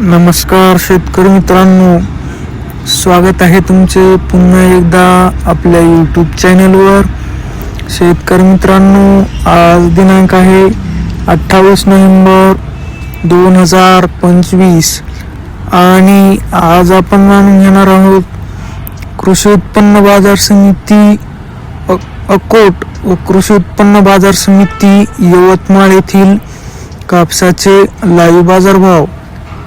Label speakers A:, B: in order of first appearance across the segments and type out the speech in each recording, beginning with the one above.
A: नमस्कार शेतकरी मित्रांनो. स्वागत आहे तुमचे पुन्हा एकदा आपल्या यूट्यूब चॅनलवर शेतकरी मित्रांनो आज दिनांक आहे अठ्ठावीस नोव्हेंबर दोन हजार पंचवीस. आणि आज आपण जाणून घेणार आहोत कृषी उत्पन्न बाजार समिती अकोट व कृषी उत्पन्न बाजार समिती यवतमाळ येथील कापसाचे लाईव्ह बाजारभाव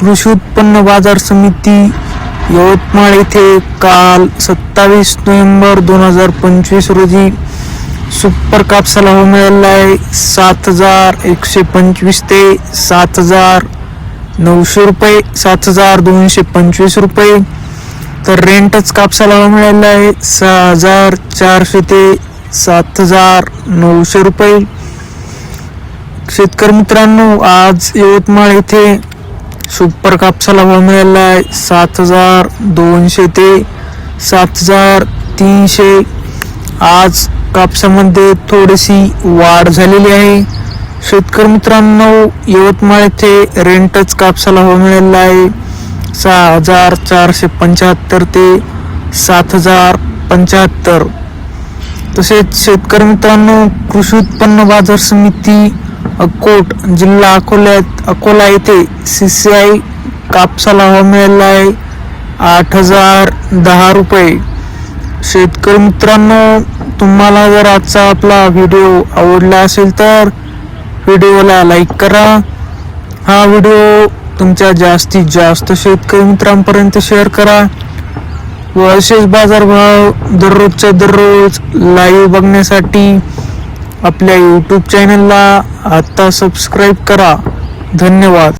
A: कृषी उत्पन्न बाजार समिती यवतमाळ येथे काल सत्तावीस नोव्हेंबर दोन हजार पंचवीस रोजी सुपर कापसाला हो मिळाला आहे. सात हजार एकशे पंचवीस ते सात हजार नऊशे रुपये सात हजार दोनशे पंचवीस रुपये. तर रेंटच कापसाला भाव मिळाला आहे. सहा हजार चारशे ते सात हजार नऊशे रुपये. शेतकरी मित्रांनो आज यवतमाळ येथे सुपर कापसाला भाव मिळाला आहे सात हजार दोनशे ते सात हजार तीनशे. आज कापसामध्ये थोडीशी वाढ झालेली आहे. शेतकरी मित्रांनो यवतमाळ येथे रेंटच कापसाला भाव मिळाला आहे सहा हजार चारशे पंच्याहत्तर ते सात हजार पंच्याहत्तर. तसेच शेतकरी मित्रांनो कृषी उत्पन्न बाजार समिती अकोट जिल्हा अकोल्यात अकोला येथे सी सी आय कापसाला भाव मिळाला आहे. आठ हजार दहा रुपये. शेतकरी मित्रांनो तुम्हाला जर आजचा आपला व्हिडिओ आवडला असेल तर व्हिडिओला लाईक करा. हा व्हिडिओ तुमच्या जास्तीत जास्त शेतकरी मित्रांपर्यंत शेअर करा. व असेच बाजारभाव दररोजच्या दररोज लाईव्ह बघण्यासाठी आपल्या यूट्यूब चॅनलला आत्ता सबस्क्राईब करा. धन्यवाद.